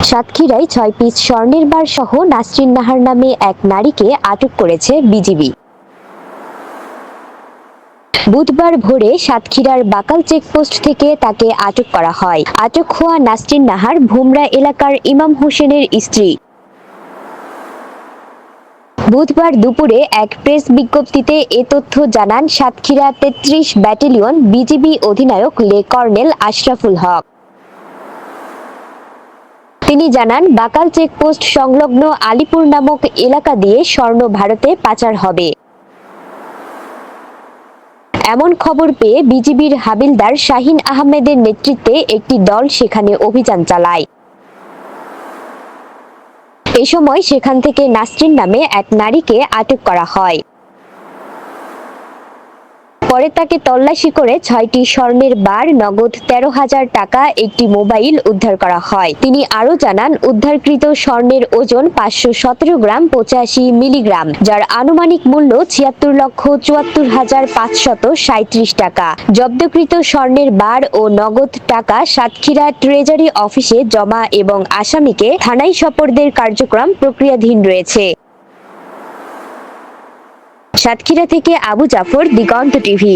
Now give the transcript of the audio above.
সাতক্ষীরায় ছয় পিস স্বর্ণের বার সহ নাসরিন নাহার নামে এক নারীকে আটক করেছে বিজিবি। বুধবার ভোরে সাতক্ষীরার বাকাল চেকপোস্ট থেকে তাকে আটক করা হয়। আটক হওয়া নাসরিন নাহার ভুমরা এলাকার ইমাম হোসেনের স্ত্রী। বুধবার দুপুরে এক প্রেস বিজ্ঞপ্তিতে এ তথ্য জানান সাতক্ষীরা তেত্রিশ ব্যাটালিয়ন বিজিবি অধিনায়ক লে কর্নেল আশরাফুল হক। তিনি জানান, বাকাল চেকপোস্ট সংলগ্ন আলিপুর নামক এলাকা দিয়ে স্বর্ণ ভারতে পাচার হবে। এমন খবর পেয়ে বিজিবির হাবিলদার শাহিন আহমেদের নেতৃত্বে একটি দল সেখানে অভিযান চালায়। এ সময় সেখান থেকে নাসরিন নামে এক নারীকে আটক করা হয়। পরে তাকে তল্লাশি করে ছয়টি স্বর্ণের বার নগদ তেরো হাজার টাকা, একটি মোবাইল উদ্ধার করা হয়। তিনি আরও জানান, উদ্ধারকৃত স্বর্ণের ওজন পাঁচশো সতেরো গ্রাম পঁচাশি মিলিগ্রাম, যার আনুমানিক মূল্য ছিয়াত্তর লক্ষ চুয়াত্তর হাজার পাঁচশত সাঁত্রিশ টাকা। জব্দকৃত স্বর্ণের বার ও নগদ টাকা সাতক্ষীরা ট্রেজারি অফিসে জমা এবং আসামিকে থানায় সপর্দের কার্যক্রম প্রক্রিয়াধীন রয়েছে। সাতক্ষীরা থেকে আবু জাফর দিগন্ত টিভি।